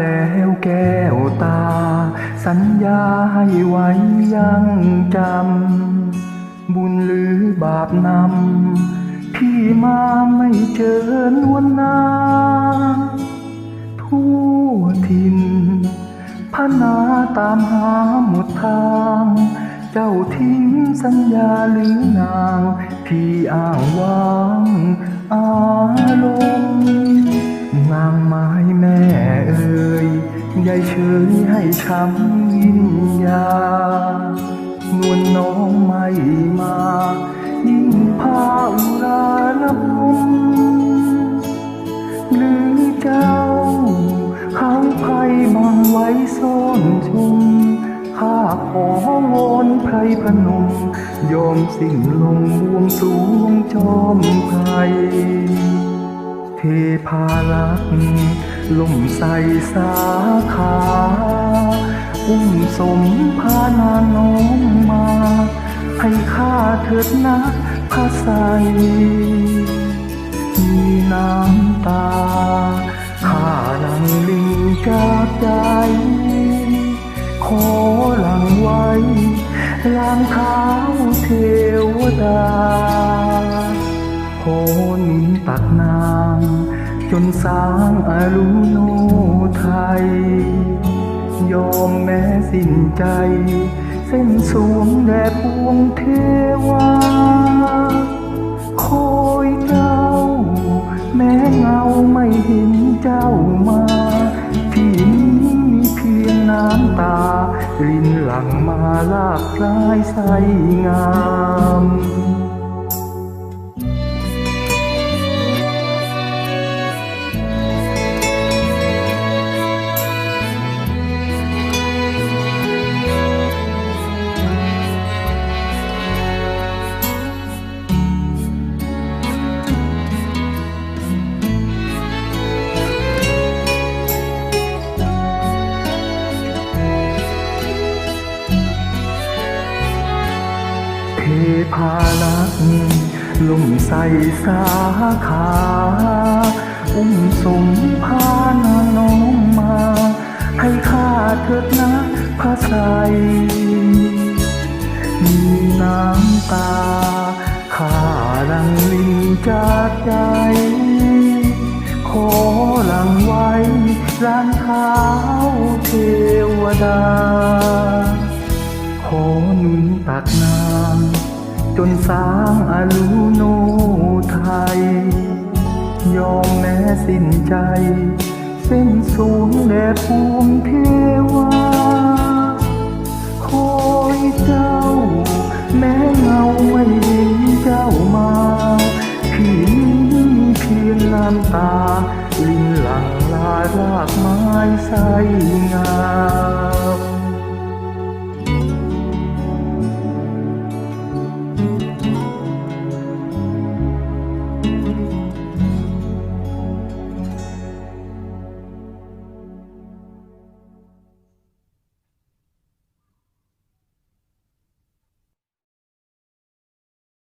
แล้วแกวตา สัญญาให้ไว้ยังจำ บุญหรือบาปนำ พี่มาไม่เจอนวลนาทั่วทินพนาตามหาหมดทาง เจ้าทิ้งสัญญาหรือนางพี่อ้างว้างอารมณ์นางไม้แม่ ยายเฉยให้ช้ำวิญญาณนวลน้องไม่มา ยิ่งพาอุราละมุมหรือเจ้าเขาใครบังไว้ซ่อนชุมข้าขอวอนไพรพนม ยอมสิ้นลงบวงสูงจอมไพร เทพารักษ์ล่มใสสาขาอุ้มสมพานาน้องมา ให้ข้าเถิดนะพระใสมีน้ำตา นสางอรุโนไทย ยอมแม้สิ้นใจ เส้นสวงแด่ปวงเทวาคอยเจ้า แม้เงาไม่เห็นเจ้ามาที่นี้มีเพียงน้ำตา รินหลังมาลากลายใสงาม พาลักษ์ลมใสสาขา อุ้มสมพานาน้องมา ให้ข้าเถิดนะพระใสยมีน้ำตาข้าลังลิงจากใจ ขอหลังไว้ล้างเท้าเทวดา ขอหนุนตักนาง จนสร้างอรุโนไทย ยอมแม้สิ้นใจเส้นสูงแด่ภูมิเทวาคอยเจ้า แม้เงาไม่เห็นเจ้ามาพี่นี้เพียงน้ำตา ลินหลังลารากไม้ใสงา